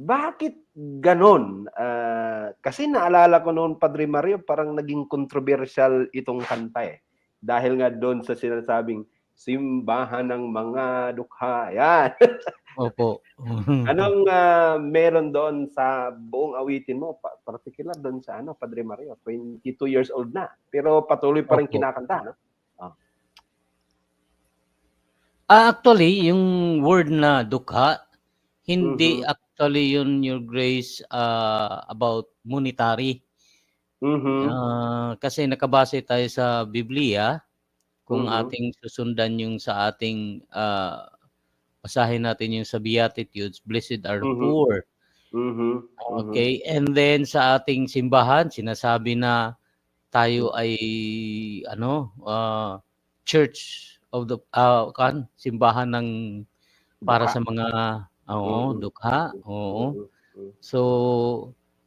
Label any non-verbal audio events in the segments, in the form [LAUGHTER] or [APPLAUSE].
Bakit gano'n? Ah, kasi naalala ko noon, Padre Mario, parang naging controversial itong kanta eh. Dahil nga doon sa sinasabing simbahan ng mga dukha. Yan. [LAUGHS] Opo. [LAUGHS] Anong ah, meron doon sa buong awitin mo? Pa- particular doon sa ano, Padre Mario, 22 years old na. Pero patuloy pa rin Opo. kinakanta, no? Ah, actually, yung word na dukha, hindi Mhm. actually yun, Your Grace, ah, about monetary. Mhm. Ah, kasi nakabase tayo sa Biblia, kung Mhm. ating susundan yung sa ating, ah, basahin natin yung sa Beatitudes, "Blessed are the Mhm. poor." Mhm. Okay, and then sa ating simbahan sinasabi na tayo ay ano, ah, church of the ah, kan simbahan ng para Dukha. sa mga oo, dukha, oo. So,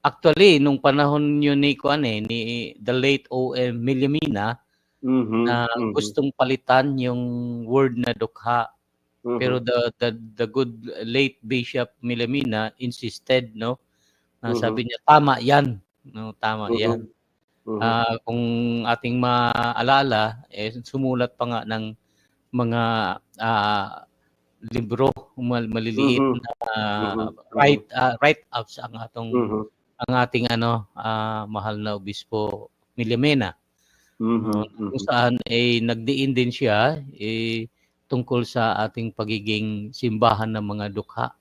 actually nung panahon yun ni kuan eh, ni the late O.M. Milimina Mhm. na Mhm. gustong palitan yung word na dukha. Mhm. Pero the the the good late Bishop Milimina insisted, no, na Mhm. sabi niya, "Tama 'yan." No, tama Mhm. 'yan. Ah, kung ating maalala, eh, sumulat pa nga ng mga, ah, libro, mal maliliit Mhm. na Mhm. write ah, write-ups ang atong Mhm. ang ating ano, ah, mahal na obispo Milimena. Mhm. No, kung saan, eh, nagdiin din siya, eh, tungkol sa ating pagiging simbahan ng mga dukha.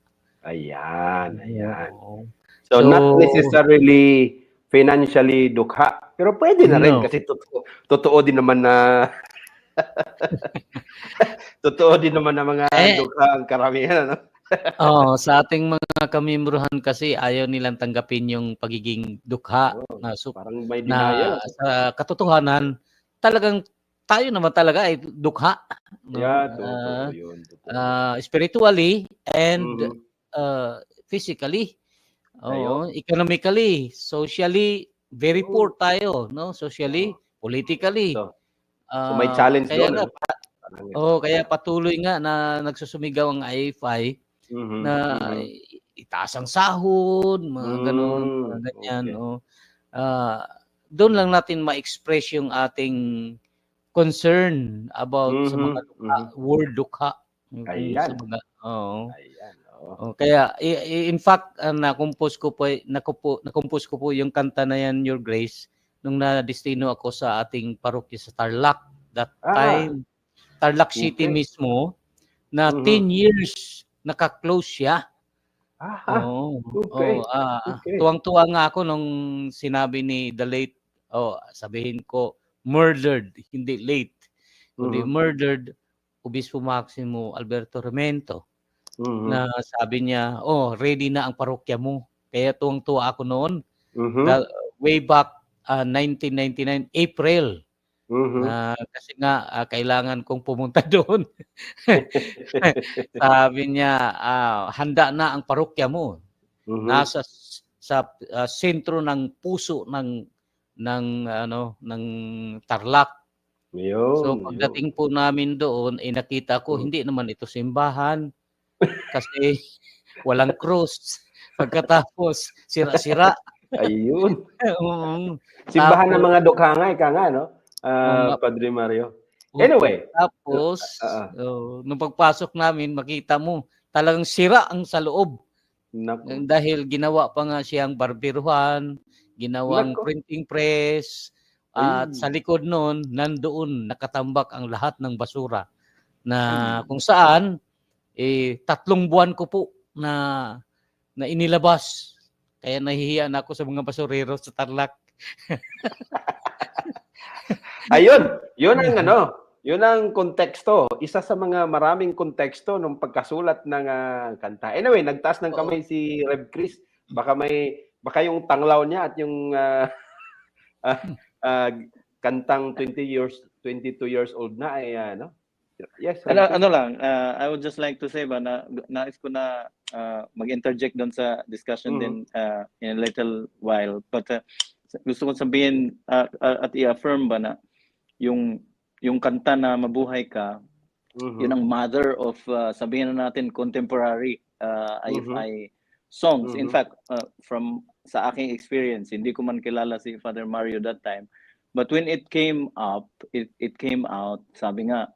Ayan, ayan. Oo. So, not So necessarily financially dukha, pero pwede na rin No. kasi totoo totoo din naman na [LAUGHS] totoo din naman na mga Eh dukha ang karamihan, ano? [LAUGHS] Oo, sa ating mga kamembrohan kasi ayaw nilang tanggapin yung pagiging dukha Oo, na sup parang may na denial. sa katotohanan talagang tayo naman talaga ay dukha, no? Yeah, Ah, totoo yun, totoo. ah, spiritually and, Mhm. ah, physically. Oo, economically, socially, very Oo. poor tayo, no? Socially, Oo. politically. So so may Ah, challenge kaya doon, nga ano? pa oo, kaya patuloy nga na nagsusumigaw ang IFI Mhm, na mhm. itaas ang sahod, mga gano'n, mga ganyan, okey. oh. Ah, do'n lang natin ma-express yung ating concern about sa mga dukha, mhm. word dukha, kung sa Ayan. mga oo. Ayan. Oh, kaya in fact, ah, na-compose ko po na-compose ko po yung kanta na yan, Your Grace, nung nadestino ako sa ating parokya sa Tarlac. That Ah. time, Tarlac City mismo, na Mhm. 10 years naka-close siya. Ah, Oo, okey, oo, ah, okey. tuwang-tuwa nga ako nung sinabi ni the late oh, sabihin ko murdered, hindi late, kundi Mhm. murdered Obispo Maximo Alberto Remento, Mhm. na sabi niya, "Oh, ready na ang parokya mo." Kaya tuwang-tuwa ako noon, Mhm. da way back, ah, 1999 April, Mhm. na kasi nga, ah, kailangan kong pumunta [LAUGHS] doon. [LAUGHS] Sabi niya, ah, "Handa na ang parokya mo. Mhm. Nasa sa, ah, sentro ng puso ng ng ano, ng Tarlac." So, Yun, yun. pagdating po namin doon, eh, nakita ko Hmm. hindi naman ito simbahan, kasi [LAUGHS] walang krus. Pagkatapos sira-sira. Ayun. [LAUGHS] Mm, Simbahan ng tapos mga dukha nga, ika nga, 'no, ah, nga. Padre Mario. Anyway, tapos, oo. oh, nung pagpasok namin makita mo talagang sira ang sa loob. Naku. Dahil ginawa pa nga siyang barberuhan, ginawang Naku. printing press, at sa Ayun. likod nun, nandoon nakatambak ang lahat ng basura, na Ay. kung saan, eh, 3 buwan ko po na na inilabas. Kaya nahihiya na ako sa mga basurero sa Tarlac. [LAUGHS] Ayun, yun ang ano, yun ang konteksto. Isa sa mga maraming konteksto nung pagkasulat ng, ah, kanta. Anyway, nagtaas ng Oo. kamay si Rev Chris. Baka may baka yung tanglaw niya at yung, ah, [LAUGHS] ah, ah, kantang 20 years 22 years old na ay ano yes, Rev Ano, ano lang, uh, I would just like to say ba na nais ko na uh, mag-interject doon sa discussion Mhm. din uh, in a little while. But uh, gusto ko sabihin uh, uh, at i-affirm ba na yung yung kanta na mabuhay ka, Mhm. yun ang mother of uh, sabihin na natin contemporary uh, Mhm. IFI songs. In Mhm. fact, uh, from sa aking experience, hindi ko man kilala si Father Mario that time. But when it came up, it it came out, sabi nga,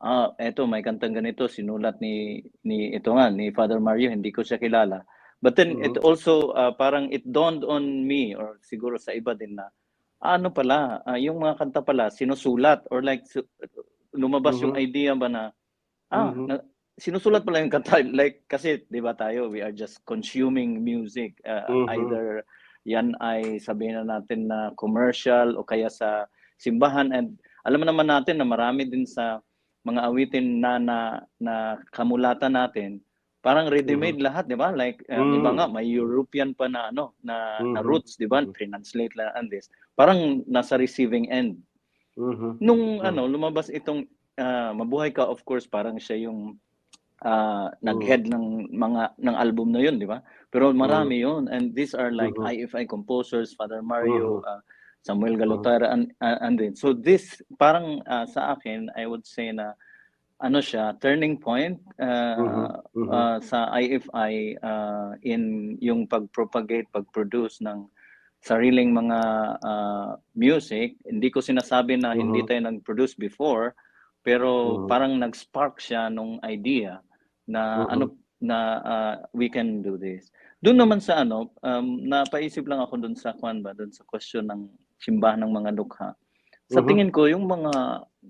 ah, eto may kantang ganito sinulat ni ni ito nga ni Father Mario, hindi ko siya kilala. But then it Mhm. also uh, parang it dawned on me or siguro sa iba din na ah, ano pala, ah, yung mga kanta pala sinusulat or like su- lumabas yung Mhm. idea ba na ah, Mhm. na- sinusulat pala yung kanta [LAUGHS] like kasi 'di ba tayo we are just consuming music uh, Mhm. either yan ay sabihin na natin na commercial o kaya sa simbahan and alam naman natin na marami din sa mga awitin na na, na kamulatan natin parang ready-made lahat 'di ba like uh, Mhm. iba nga may European pa na ano na, na Mhm. roots 'di ba Mhm. translate lang and this parang nasa receiving end Mhm. nung Mm. ano lumabas itong ah, mabuhay ka of course parang siya yung ah, nag-head ng mga ng album na yun di ba pero marami yun and these are like Mhm. IFI composers Father Mario Mhm. ah, Samuel Galotera and and then so this parang ah, sa akin I would say na ano siya turning point ah, Mhm. Mhm. ah, sa IFI ah, in yung pag-propagate pag-produce ng sariling mga ah, music hindi ko sinasabi na hindi Mhm. tayo nag-produce before pero Mhm. parang nag-spark siya nung idea na Mhm. ano na ah, we can do this doon naman sa ano um, napaisip lang ako doon sa kwan ba doon sa question ng simbahan ng mga dukha sa Mhm. tingin ko yung mga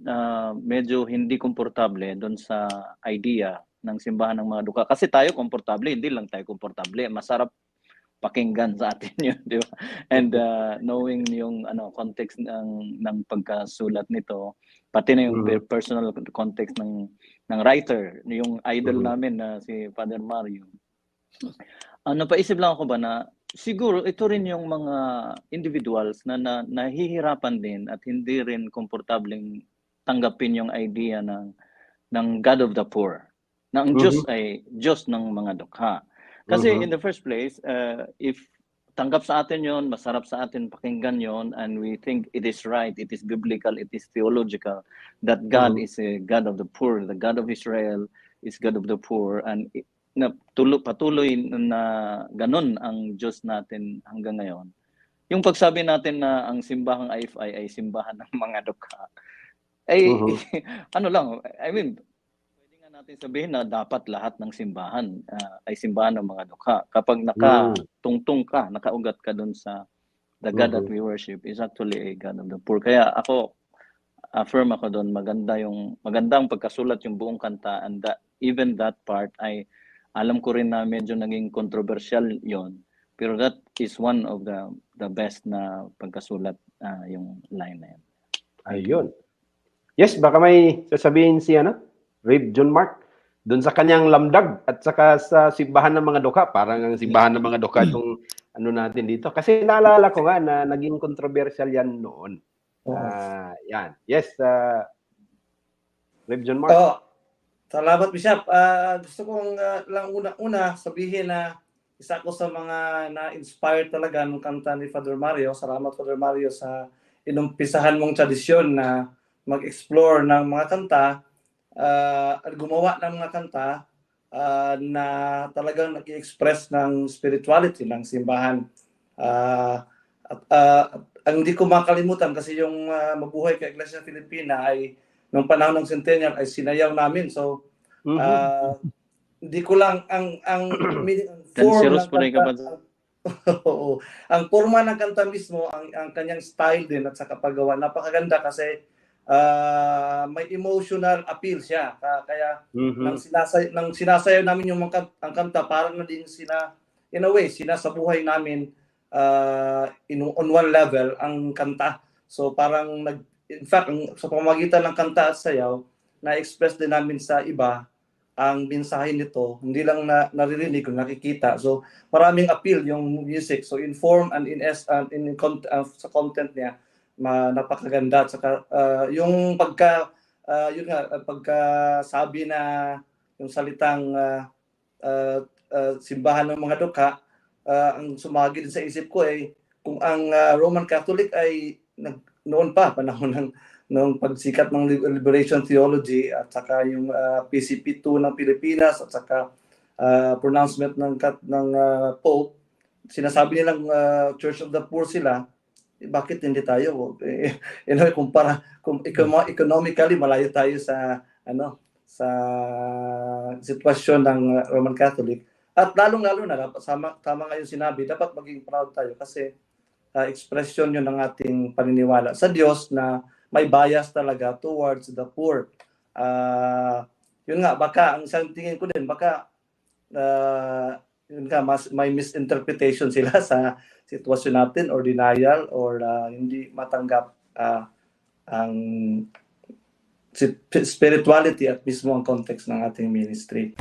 ah, medyo hindi komportable doon sa idea ng simbahan ng mga dukha kasi tayo komportable hindi lang tayo komportable masarap pakinggan sa atin [LAUGHS] yun di ba and uh, knowing yung ano context ng ng pagkasulat nito pati na yung Mhm. personal context ng ng writer yung idol Mhm. namin na si Father Mario ano paisip lang ako ba na siguro ito rin yung mga individuals na, na nahihirapan din at hindi rin komportableng tanggapin yung idea ng ng God of the poor na ang Diyos ay Diyos ng mga dukha kasi Mhm. in the first place, uh, if tanggap sa atin yon, masarap sa atin pakinggan yon, and we think it is right, it is biblical, it is theological, that God Mhm. is a God of the poor, the God of Israel is God of the poor, and na tulo, patuloy na ganun ang Diyos natin hanggang ngayon. Yung pagsabi natin na ang simbahang IFI ay simbahan ng mga dukha, ay Mhm. [LAUGHS] ano lang, I mean, pwede nga natin sabihin na dapat lahat ng simbahan ah, ay simbahan ng mga dukha. Kapag nakatungtong ka, nakaugat ka dun sa the God that Mhm. we worship is actually a God of the poor. Kaya ako, affirm ako doon, maganda yung, maganda ang pagkasulat yung buong kanta and that, even that part ay alam ko rin na medyo naging controversial yon pero that is one of the the best na pagkasulat ah, yung line na yan. Ayun. Yes, baka may sasabihin si ano, Rev John Mark doon sa kanyang lamdag at saka sa simbahan ng mga dukha, parang ang simbahan ng mga dukha itong [CLEARS THROAT] ano natin dito. Kasi naalala ko nga na naging controversial yan noon. Ah, yan. Yes, uh, Rev John Mark. Oo. Salamat, Bishop. Ah, gusto kong ah, lang una-una sabihin na isa ko sa mga na-inspire talaga ng kanta ni Father Mario. Salamat, Father Mario, sa inumpisahan mong tradisyon na mag-explore ng mga kanta ah, at gumawa ng mga kanta ah, na talagang nag-express ng spirituality ng simbahan. Ah, at, ah, ang hindi ko makalimutan kasi yung ah, mabuhay ka Iglesia Filipina ay nung panahon ng centennial ay sinayaw namin. So, Mhm. ah, hindi ko lang ang ang, ang Canceros ng kanta- [LAUGHS] Oo. Ang forma ng kanta mismo, ang ang kanyang style din at saka paggawa napakaganda kasi ah, may emotional appeal siya. Ka- Kaya Mhm. nang sinasay nang sinasayaw namin yung mga ang kanta parang na din sina in a way sinasabuhay namin uh, in on one level ang kanta. So parang nag in fact sa pamamagitan ng kanta at sayaw na-express din namin sa iba ang mensahe nito. Hindi lang na naririnig o nakikita. So maraming appeal yung music. So in form and in es and in con- uh, sa content niya ma, napakaganda at saka uh, yung pagka uh, yun nga uh, pagka sabi na yung salitang uh, uh, uh, simbahan ng mga dukha uh, ang sumagi din sa isip ko ay kung ang uh, Roman Catholic ay nag, noon pa panahon ng ng pagsikat ng li- liberation theology at saka yung uh, PCP2 ng Pilipinas at saka ah, pronouncement ng kat- ng ah, Pope, sinasabi nilang ah, Church of the Poor sila, eh, bakit hindi tayo? Eh, you [LAUGHS] know, kumpara kung econo- economically malayo tayo sa ano sa sitwasyon ng uh, Roman Catholic. At lalong-lalo na, dapat, sama, tama nga sinabi, dapat maging proud tayo kasi uh, expression yun ng ating paniniwala sa Diyos na may bias talaga towards the poor. Ah, yun nga, baka, ang isang tingin ko din, baka uh, yun nga, mas, may misinterpretation [LAUGHS] sila sa sitwasyon natin or denial or ah, hindi matanggap ah, ang spirituality at mismo ang context ng ating ministry.